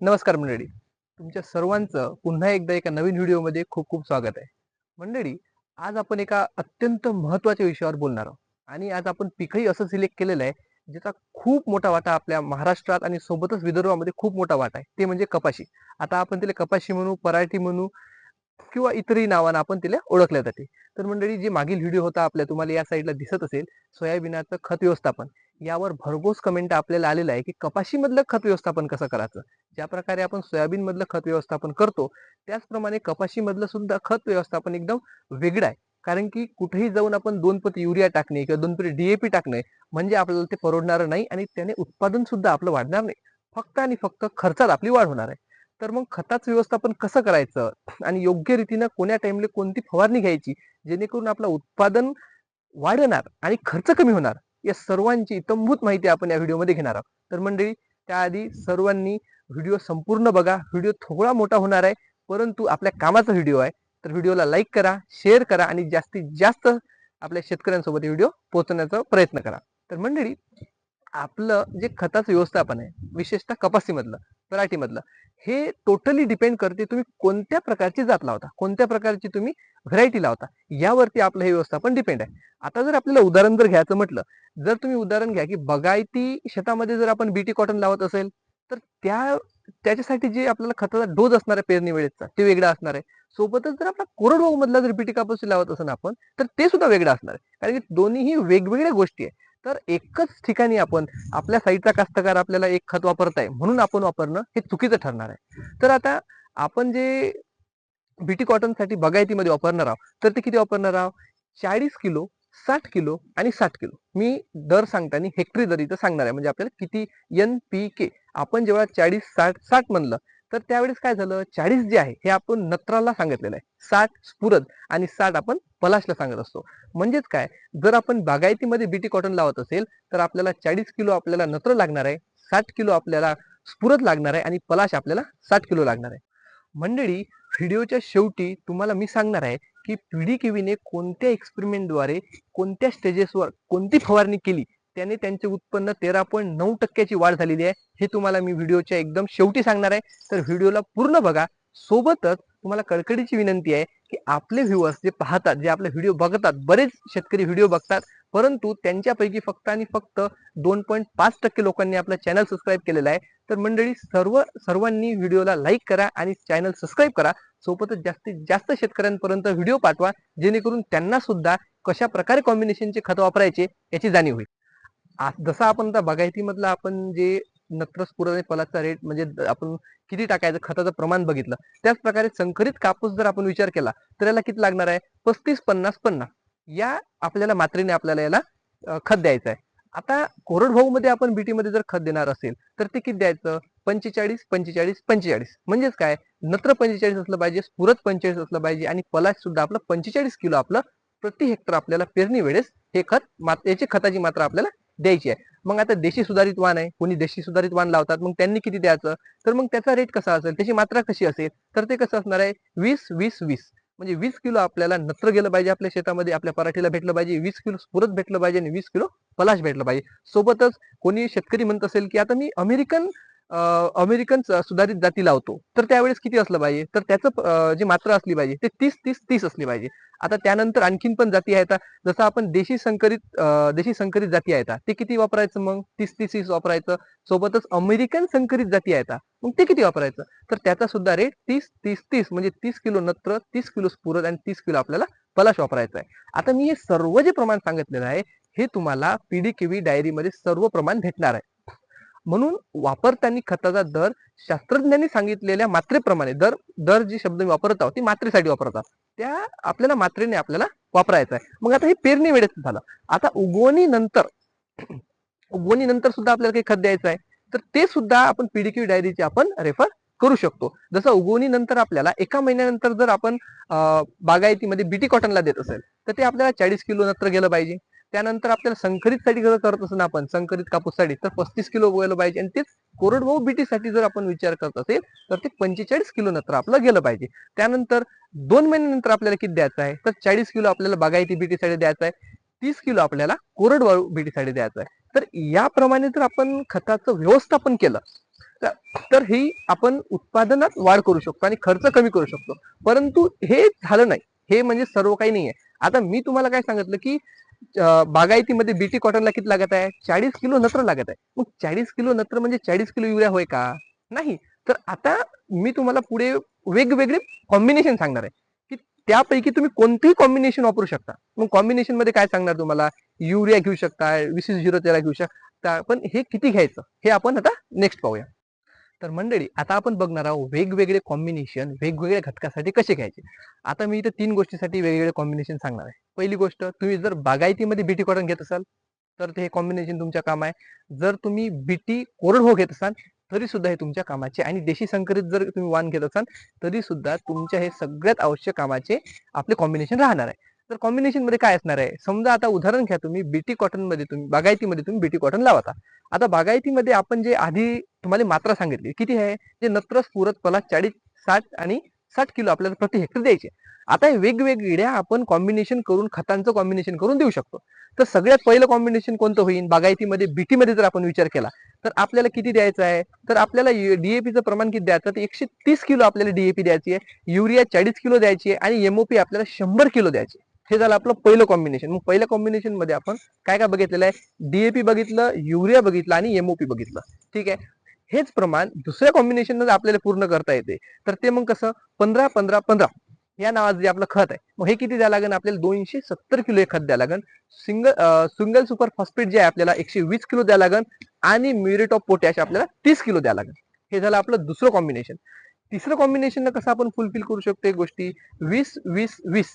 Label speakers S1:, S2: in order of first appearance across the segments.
S1: नमस्कार मंडळी. तुमच्या सर्वांचं पुन्हा एकदा एका नवीन व्हिडिओमध्ये खूप खूप स्वागत आहे. मंडळी आज आपण एका अत्यंत महत्त्वाच्या विषयावर बोलणार आहोत. आणि आज आपण पिकही असं सिलेक्ट केलेलं आहे ज्याचा खूप मोठा वाटा आपल्या महाराष्ट्रात आणि सोबतच विदर्भामध्ये खूप मोठा वाटा आहे. ते म्हणजे कपाशी. आता आपण तिला कपाशी म्हणू पराठी म्हणू किंवा इतरही नावानं आपण तिला ओळखल्या जाते. तर मंडळी जे मागील व्हिडिओ होता आपल्या तुम्हाला या साईडला दिसत असेल सोयाबीनाचं खत व्यवस्थापन. यावर भरघोस कमेंट आपल्याला आलेलं आहे की कपाशीमधलं खत व्यवस्थापन कसं करायचं? ज्या प्रकारे आपण सोयाबीन मधलं खत व्यवस्थापन करतो त्याचप्रमाणे कपाशीमधलं सुद्धा खत व्यवस्थापन एकदम वेगळं आहे. कारण की कुठेही जाऊन आपण दोन पती युरिया टाकणे किंवा दोन पती डीएपी टाकणे म्हणजे आपल्याला ते परवडणार नाही आणि त्याने उत्पादन सुद्धा आपलं वाढणार नाही. फक्त आणि फक्त खर्चात आपली वाढ होणार आहे. तर मग खताचं व्यवस्थापन कसं करायचं? आणि योग्य रीतीनं कोण्या टाइमला कोणती फवारणी घ्यायची? जेणेकरून आपलं उत्पादन वाढणार आणि खर्च कमी होणार? या सर्वांची इतंभूत माहिती आपण या व्हिडिओमध्ये घेणार आहोत. तर मंडळी त्याआधी सर्वांनी व्हिडिओ संपूर्ण बघा. व्हिडिओ थोडा मोठा होणार आहे परंतु आपल्या कामाचा व्हिडिओ आहे. तर व्हिडिओला लाईक करा शेअर करा आणि जास्तीत जास्त आपल्या शेतकऱ्यांसोबत व्हिडिओ पोहोचवण्याचा प्रयत्न करा. तर मंडळी आपलं जे खताचं व्यवस्थापन आहे विशेषतः कपासीमधलं पराठीमधलं हे टोटली डिपेंड करते तुम्ही कोणत्या प्रकारची जात लावता कोणत्या प्रकारची तुम्ही व्हरायटी लावता यावरती आपलं हे व्यवस्थापन डिपेंड आहे. आता जर आपल्याला उदाहरण जर घ्यायचं म्हटलं जर तुम्ही उदाहरण घ्या की बगायती शेतामध्ये जर आपण बीटी कॉटन लावत असेल तर त्या त्याच्यासाठी जे आपल्याला खताचा डोस असणार आहे पेरणी वेळेचा ते वेगळा असणार आहे. सोबतच जर आपला कोरडवाहू मधला जर बीटी कापूस लावत असेल आपण तर ते सुद्धा वेगळं असणार आहे. कारण की दोन्हीही वेगवेगळ्या गोष्टी आहे तर एकच ठिकाणी आपण आपल्या साईडचा कास्तकार आपल्याला एक खत वापरताय म्हणून आपण वापरणं हे चुकीचं ठरणार आहे. तर आता आपण जे बीटी कॉटनसाठी बगायतीमध्ये वापरणार आहोत तर ते किती वापरणार आहोत? चाळीस किलो साठ किलो आणि साठ किलो. मी दर सांगताना हेक्टरी दर इथं सांगणार आहे. म्हणजे आपल्याला किती एन पी के आपण जेव्हा चाळीस साठ साठ म्हणलं तर त्यावेळेस काय झालं? चाळीस जे आहे हे आपण नत्राला सांगितलेलं आहे. साठ स्फुरद आणि साठ आपण पलाशला सांगत असतो. म्हणजेच काय? जर आपण बागायतीमध्ये बीटी कॉटन लावत असेल तर आपल्याला चाळीस किलो आपल्याला नत्र लागणार आहे साठ किलो आपल्याला स्फुरद लागणार आहे आणि पलाश आपल्याला साठ किलो लागणार आहे. मंडळी व्हिडिओच्या शेवटी तुम्हाला मी सांगणार आहे की पिढी किवीने कोणत्या एक्सपेरिमेंटद्वारे कोणत्या स्टेजेसवर कोणती फवारणी केली त्याने त्यांचे उत्पन्न तेरा पॉईंट नऊ टक्क्याची वाढ झालेली आहे. हे तुम्हाला मी व्हिडिओच्या एकदम शेवटी सांगणार आहे. तर व्हिडिओला पूर्ण बघा. सोबतच तुम्हाला कडकडीची विनंती आहे की आपले व्ह्युअर्स जे पाहतात जे आपले व्हिडिओ बघतात बरेच शेतकरी व्हिडिओ बघतात परंतु त्यांच्यापैकी फक्त आणि फक्त दोन पॉईंट पाच टक्के लोकांनी आपलं चॅनल सबस्क्राईब केलेला आहे. तर मंडळी सर्व सर्वांनी व्हिडिओला लाईक करा आणि चॅनल सबस्क्राईब करा. सोबतच जास्तीत जास्त शेतकऱ्यांपर्यंत व्हिडिओ पाठवा जेणेकरून त्यांना सुद्धा कशा प्रकारे कॉम्बिनेशनचे खत वापरायचे याची जाणीव होईल. जसं आपण आता बागायतीमधलं आपण जे नत्र आणि पलाचा रेट म्हणजे आपण किती टाकायचं खताचं प्रमाण बघितलं त्याच प्रकारे संकरित कापूस जर आपण विचार केला तर याला किती लागणार आहे? पस्तीस पन्नास पन्नास. या आपल्याला मात्रेने आपल्याला याला खत द्यायचं आहे. आता कोरडभाऊ मध्ये आपण बीटी मध्ये जर खत देणार असेल तर ते किती द्यायचं? पंचेचाळीस पंचेचाळीस पंचेचाळीस. म्हणजेच काय? नत्र पंचेचाळीस असलं पाहिजे स्फुरत पंचेचाळीस असलं पाहिजे आणि पलाश सुद्धा आपलं पंचेचाळीस किलो आपलं प्रति हेक्टर आपल्याला पेरणी वेळेस हे खत याची खताची मात्रा आपल्याला द्यायची आहे. मग आता देशी सुधारित वाण आहे. कोणी देशी सुधारित वाण लावतात मग त्यांनी किती द्यायचं? तर मग त्याचा रेट कसा असेल? त्याची मात्रा कशी असेल? तर ते कसं असणार आहे? वीस वीस वीस. म्हणजे वीस किलो आपल्याला नत्र गेलं पाहिजे आपल्या शेतामध्ये आपल्या पराठीला भेटलं पाहिजे. वीस किलो स्फुरत भेटलं पाहिजे आणि वीस किलो पलाश भेटलं पाहिजे. सोबतच कोणी शेतकरी म्हणत असेल की आता मी अमेरिकन अमेरिकन सुधारित जाती लावतो. तर त्यावेळेस किती असलं पाहिजे? तर त्याचं जी मात्रा असली पाहिजे ते तीस तीस तीस असली पाहिजे. आता त्यानंतर आणखीन पण जाती आहेत. जसं आपण देशी संकरित देशी संकरित जाती आहेत. ते किती वापरायचं मग? तीस तीस तीस वापरायचं. सोबतच अमेरिकन संकरित जाती आहेत. मग ते किती वापरायचं? तर त्याचा सुद्धा रेट तीस तीस तीस म्हणजे तीस किलो नत्र तीस किलो स्फुरद आणि तीस किलो आपल्याला पलाश वापरायचं आहे. आता मी हे सर्व जे प्रमाण सांगितलेलं आहे हे तुम्हाला पीडी केवी डायरीमध्ये सर्व प्रमाण भेटणार आहे. म्हणून वापरताना खताचा दर शास्त्रज्ञांनी सांगितलेल्या मात्रेप्रमाणे दर दर जी शब्द मी वापरत आहोत ती मात्रेसाठी वापरतात त्या आपल्याला मात्रेने आपल्याला वापरायचं आहे. मग आता हे पेरणी वेळेत झालं. आता उगवणी नंतर उगवणी नंतर सुद्धा आपल्याला काही खत द्यायचं आहे. तर ते सुद्धा आपण पीडीक्यू डायरीचे आपण रेफर करू शकतो. जसं उगवणी नंतर आपल्याला एका महिन्यानंतर जर आपण बागायतीमध्ये बीटी कॉटनला देत असेल तर ते आपल्याला चाळीस किलो नंतर गेलं पाहिजे. त्यानंतर आपल्याला संकरित साठी जर करत असेल आपण संकरित कापूससाठी तर पस्तीस किलो गेलं पाहिजे आणि तेच कोरडभाऊ बीटीसाठी जर आपण विचार करत असेल तर ते पंचेचाळीस किलो नंतर आपलं गेलं पाहिजे. त्यानंतर दोन महिन्यानंतर आपल्याला किती द्यायचं आहे? तर चाळीस किलो आपल्याला बागायती बीटीसाठी द्यायचं आहे. तीस किलो आपल्याला कोरडवाळू बीटीसाठी द्यायचं आहे. तर याप्रमाणे जर आपण खताचं व्यवस्थापन केलं तर- ही आपण उत्पादनात वाढ करू शकतो आणि खर्च कमी करू शकतो. परंतु हे झालं नाही. हे म्हणजे सर्व काही नाही आहे आता मी तुम्हाला काय सांगितलं की बागायतीमध्ये बीटी कॉटनला किती लागत आहे? चाळीस किलो नत्र लागत आहे. मग चाळीस किलो नत्र म्हणजे चाळीस किलो युरिया होय का? नाही. तर आता मी तुम्हाला पुढे वेगवेगळे कॉम्बिनेशन सांगणार आहे. की त्यापैकी तुम्ही कोणतेही कॉम्बिनेशन वापरू शकता. मग कॉम्बिनेशनमध्ये काय सांगणार तुम्हाला? युरिया घेऊ शकता वीस झिरो तेरा घेऊ शकता. पण हे किती घ्यायचं? हे आपण आता नेक्स्ट पाहूया. तर मंडळी आता आपण बघणार आहोत वेगवेगळे कॉम्बिनेशन वेगवेगळ्या घटकासाठी कसे घ्यायचे? आता मी इथं तीन गोष्टीसाठी वेगवेगळे कॉम्बिनेशन सांगणार आहे. पहिली गोष्ट तुम्ही जर बागायतीमध्ये बीटी कॉटन घेत असाल तर ते हे कॉम्बिनेशन तुमच्या काम आहे. जर तुम्ही बीटी कोरडवाहू घेत असाल तरी सुद्धा हे तुमच्या कामाचे आणि देशी संकरित जर तुम्ही वाण घेत असाल तरी सुद्धा तुमच्या हे सगळ्यात आवश्यक कामाचे आपले कॉम्बिनेशन राहणार आहे. तर कॉम्बिनेशनमध्ये काय असणार आहे? समजा आता उदाहरण घ्या तुम्ही बीटी कॉटनमध्ये तुम्ही बागायतीमध्ये तुम्ही बीटी कॉटन लावता आता. बागायतीमध्ये आपण जे आधी तुम्हाला मात्रा सांगितली किती आहे? जे नत्र स्फुरत पला चाळीस साठ आणि साठ किलो आपल्याला प्रति हेक्टर द्यायचे. आता हे वेगवेगळ्या आपण कॉम्बिनेशन करून खतांचं कॉम्बिनेशन करून देऊ शकतो. तर सगळ्यात पहिलं कॉम्बिनेशन कोणतं होईल बागायतीमध्ये बीटीमध्ये जर आपण विचार केला तर आपल्याला किती द्यायचं आहे? तर आपल्याला डीएपीचं प्रमाण किती द्यायचं तर एकशे तीस किलो आपल्याला डीएपी द्यायची आहे. युरिया चाळीस किलो द्यायची आहे आणि एमओपी आपल्याला शंभर किलो द्यायची हे झालं आपलं पहिलं कॉम्बिनेशन मग पहिल्या कॉम्बिनेशनमध्ये आपण काय काय बघितलेलं आहे? डीएपी बघितलं युरिया बघितलं आणि एमओपी बघितलं. ठीक आहे? हेच प्रमाण दुसऱ्या कॉम्बिनेशन आपल्याला पूर्ण करता येते. तर ते मग कसं? पंधरा पंधरा पंधरा. या नावाचं जे आपलं खत आहे. मग हे किती द्यावं लागेल आपल्याला दोनशे सत्तर किलो हे खत द्यावं लागेल सिंगल सिंगल सुपर फॉस्फेट जे आहे आपल्याला एकशे वीस किलो द्यावं लागेल आणि म्युरेट ऑफ पोटॅश आपल्याला तीस किलो द्यावं लागेल हे झालं आपलं दुसरं कॉम्बिनेशन तिसरं कॉम्बिनेशन कसं आपण फुलफिल करू शकतो एक गोष्टी? वीस वीस वीस.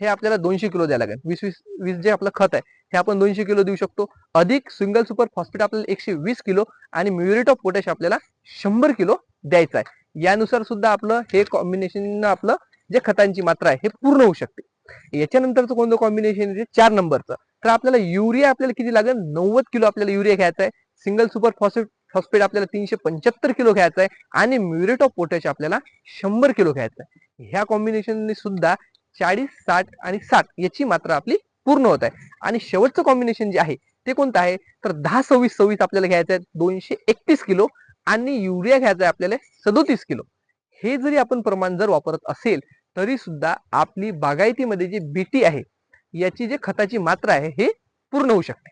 S1: हे आपल्याला दोनशे किलो द्यावं लागेल. वीस वीस वीस जे आपलं खत आहे हे आपण दोनशे किलो देऊ शकतो. अधिक सिंगल सुपर फॉस्फेट आपल्याला एकशे वीस किलो आणि म्युरेट ऑफ पोटॅश आपल्याला शंभर किलो द्यायचं आहे. यानुसार सुद्धा आपलं हे कॉम्बिनेशन आपलं जे खतांची मात्रा आहे हे पूर्ण होऊ शकते. याच्यानंतरचं कोणतं कॉम्बिनेशन आहे चार नंबरचं. तर आपल्याला युरिया आपल्याला किती लागेल? नव्वद किलो आपल्याला युरिया घ्यायचा आहे. सिंगल सुपर फॉस्फेट फॉस्फेट आपल्याला तीनशे पंच्याहत्तर किलो घ्यायचा आहे. आणि म्युरेट ऑफ पोटॅश आपल्याला शंभर किलो घ्यायचा आहे. ह्या कॉम्बिनेशनने सुद्धा चाळीस साठ आणि साठ याची मात्रा आपली पूर्ण होत आहे. आणि शेवटचं कॉम्बिनेशन जे आहे ते कोणतं आहे? तर दहा सव्वीस सव्वीस आपल्याला घ्यायचं आहे दोनशे एकतीस किलो आणि युरिया घ्यायचा आहे आपल्याला सदोतीस किलो. हे जरी आपण प्रमाण जर वापरत असेल तरी सुद्धा आपली बागायतीमध्ये जी बीटी आहे याची जे खताची मात्रा आहे हे पूर्ण होऊ शकते.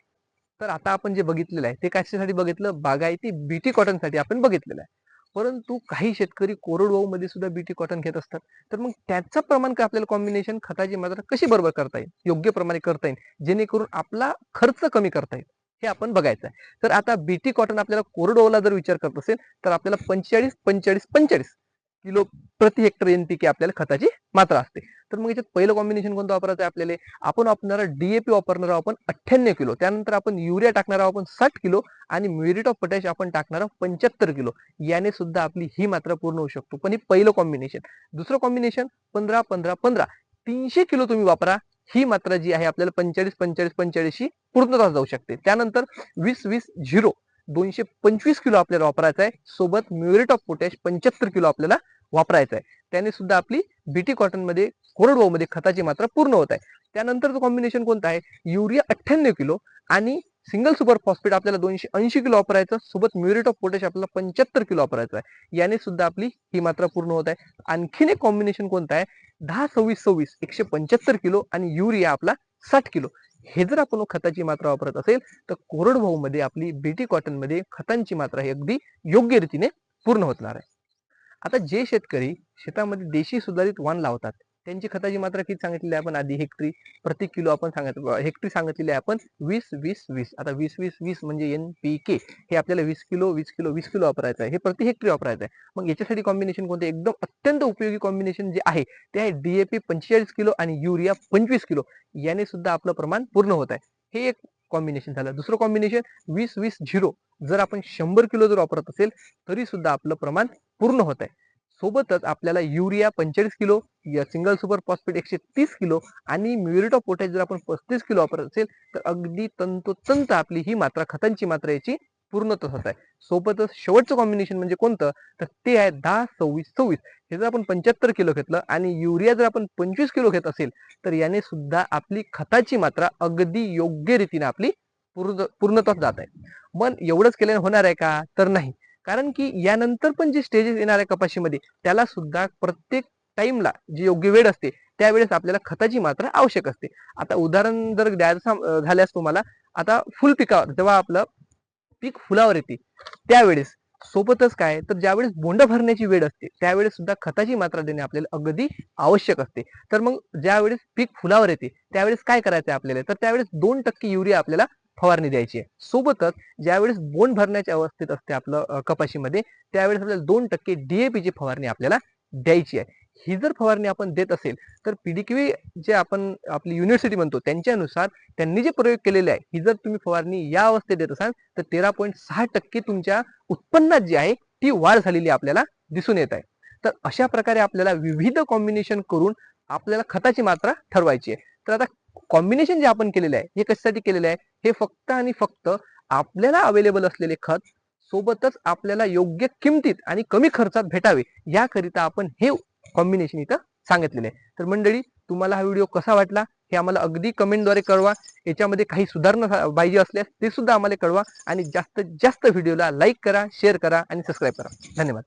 S1: तर आता आपण जे बघितलेलं आहे ते कशासाठी बघितलं? बागायती बीटी कॉटनसाठी आपण बघितलेलं आहे. परंतु काही शेतकरी कोरडवाहू मध्ये सुद्धा बीटी कॉटन घेत असतात. तर मग त्याचं प्रमाण काय आपल्याला कॉम्बिनेशन खताची मात्रा कशी बरोबर करता येईल? योग्य प्रमाणे करता येईल जेणेकरून आपला खर्च कमी करता येईल हे आपण बघायचं आहे. तर आता बीटी कॉटन आपल्याला कोरडवाहूला जर विचार करत असेल तर आपल्याला पंचेचाळीस पंचेचाळीस पंचेचाळीस किलो प्रति हेक्टर एनपीके आपल्याला खताची मात्रा असते. तर मग याच्यात पहिलं कॉम्बिनेशन कोणतं वापरायचं आहे आपल्याला? आपण वापरणार डीएपी वापरणार आहोत आपण अठ्ठ्याण्णव किलो. त्यानंतर आपण युरिया टाकणार आहोत आपण साठ किलो आणि म्युरिट ऑफ पोटॅश आपण टाकणार आहोत पंच्याहत्तर किलो. याने सुद्धा आपली ही मात्रा पूर्ण होऊ शकतो. पण हे पहिलं कॉम्बिनेशन दुसरं कॉम्बिनेशन पंधरा पंधरा पंधरा. तीनशे किलो तुम्ही वापरा. ही मात्रा जी आहे आपल्याला पंचेचाळीस पंचेचाळीस पंचेचाळीस पूर्णता जाऊ शकते. त्यानंतर वीस वीस झिरो. दोनशे पंचवीस किलो आपल्याला वापरायचा आहे सोबत म्युरेट ऑफ पोटॅश पंच्याहत्तर किलो आपल्याला वापरायचा आहे त्याने सुद्धा आपली बीटी कॉटनमध्ये कोरडवाहू मध्ये खताची मात्रा पूर्ण होत आहे. त्यानंतरचं कॉम्बिनेशन कोणतं आहे? युरिया अठ्ठ्याण्णव किलो आणि सिंगल सुपर फॉस्फेट आपल्याला दोनशे ऐंशी किलो वापरायचं. सोबत म्युरेट ऑफ पोटॅश आपल्याला पंच्याहत्तर किलो वापरायचं आहे. याने सुद्धा आपली ही मात्रा पूर्ण होत आहे. आणखीन एक कॉम्बिनेशन कोणतं आहे? दहा सव्वीस सव्वीस एकशे पंच्याहत्तर किलो आणि युरिया आपला साठ किलो. हे जर आपण खताची मात्रा वापरत असेल तर कोरडवाहू मध्ये आपली बीटी कॉटनमध्ये खतांची मात्रा ही अगदी योग्य रीतीने पूर्ण होणार आहे आता जे शेतकरी शेतामध्ये देशी सुधारित वाण लावतात त्यांची खताची मात्रा किती सांगितलेली आहे आपण आधी? हेक्टरी प्रति किलो आपण सांगत हेक्टरी सांगितलेली आहे आपण वीस वीस वीस. आता वीस वीस वीस म्हणजे एन पी के हे आपल्याला वीस किलो वीस किलो वीस किलो वापरायचं आहे. हे प्रति हेक्टरी वापरायचं आहे. मग याच्यासाठी कॉम्बिनेशन कोणते? एकदम अत्यंत उपयोगी कॉम्बिनेशन जे आहे ते आहे डीएपी पंचेचाळीस किलो आणि युरिया पंचवीस किलो. याने सुद्धा आपलं प्रमाण पूर्ण होत आहे. हे एक कॉम्बिनेशन झालं. दुसरं कॉम्बिनेशन वीस वीस झिरो जर आपण शंभर किलो जर वापरत असेल तरी सुद्धा आपलं प्रमाण पूर्ण होत आहे. सोबतच आपल्याला युरिया पंचेचाळीस किलो सिंगल सुपर फॉस्फेट एकशे तीस किलो आणि म्युरिट ऑफ पोटॅश जर आपण पस्तीस किलो वापरत असेल तर अगदी तंतोतंत आपली ही मात्रा खतांची मात्रा याची पूर्णतः होत आहे. सोबतच शेवटचं कॉम्बिनेशन म्हणजे कोणतं? तर ते आहे दहा सव्वीस सव्वीस. हे जर आपण पंच्याहत्तर किलो घेतलं आणि युरिया जर आपण पंचवीस किलो घेत असेल तर याने सुद्धा आपली खताची मात्रा अगदी योग्य रीतीने आपली पूर्ण पूर्णतः जात आहे. पण एवढंच केल्याने होणार आहे का? तर नाही. कारण की यानंतर पण जे स्टेजेस येणार आहे कपाशीमध्ये त्याला सुद्धा प्रत्येक टाइमला जी योग्य वेळ असते त्यावेळेस आपल्याला खताची मात्रा आवश्यक असते. आता उदाहरण जर द्यायचं झाल्यास तुम्हाला आता फुल पिकावर जेव्हा आपलं पीक फुलावर येते त्यावेळेस सोबतच काय तर ज्यावेळेस बोंड भरण्याची वेळ असते त्यावेळेस सुद्धा खताची मात्रा देणे आपल्याला अगदी आवश्यक असते. तर मग ज्यावेळेस पीक फुलावर येते त्यावेळेस काय करायचं आहे आपल्याला? तर त्यावेळेस दोन टक्के युरिया आपल्याला फवारणी द्यायची आहे. सोबतच ज्यावेळेस बोंड भरण्याच्या अवस्थेत असते आपलं कपाशीमध्ये त्यावेळेस आपल्याला दोन टक्के डीएपीची फवारणी आपल्याला द्यायची आहे. ही जर फवारणी आपण देत असेल तर पीडीक्यू जे आपण आपली युनिव्हर्सिटी म्हणतो त्यांच्यानुसार त्यांनी जे प्रयोग केलेले आहे ही जर तुम्ही फवारणी या अवस्थेत देत असाल तर तेरा पॉईंट सहा टक्के तुमच्या उत्पन्नात जी आहे ती वाढ झालेली आपल्याला दिसून येत आहे. तर अशा प्रकारे आपल्याला विविध कॉम्बिनेशन करून आपल्याला खताची मात्रा ठरवायची आहे. तर आता कॉम्बिनेशन जे आपण केलेलं आहे हे कशासाठी केलेलं आहे? हे फक्त आणि फक्त आपल्याला अवेलेबल असलेले खत सोबतच आपल्याला योग्य किमतीत आणि कमी खर्चात भेटावे याकरिता आपण हे कॉम्बिनेशन इथं सांगितलेले आहे. तर मंडळी तुम्हाला हा व्हिडिओ कसा वाटला हे आम्हाला अगदी कमेंटद्वारे कळवा. याच्यामध्ये काही सुधारणा पाहिजे असल्यास ते सुद्धा आम्हाला कळवा आणि जास्तीत जास्त व्हिडिओला लाईक करा शेअर करा आणि सबस्क्राईब करा. धन्यवाद.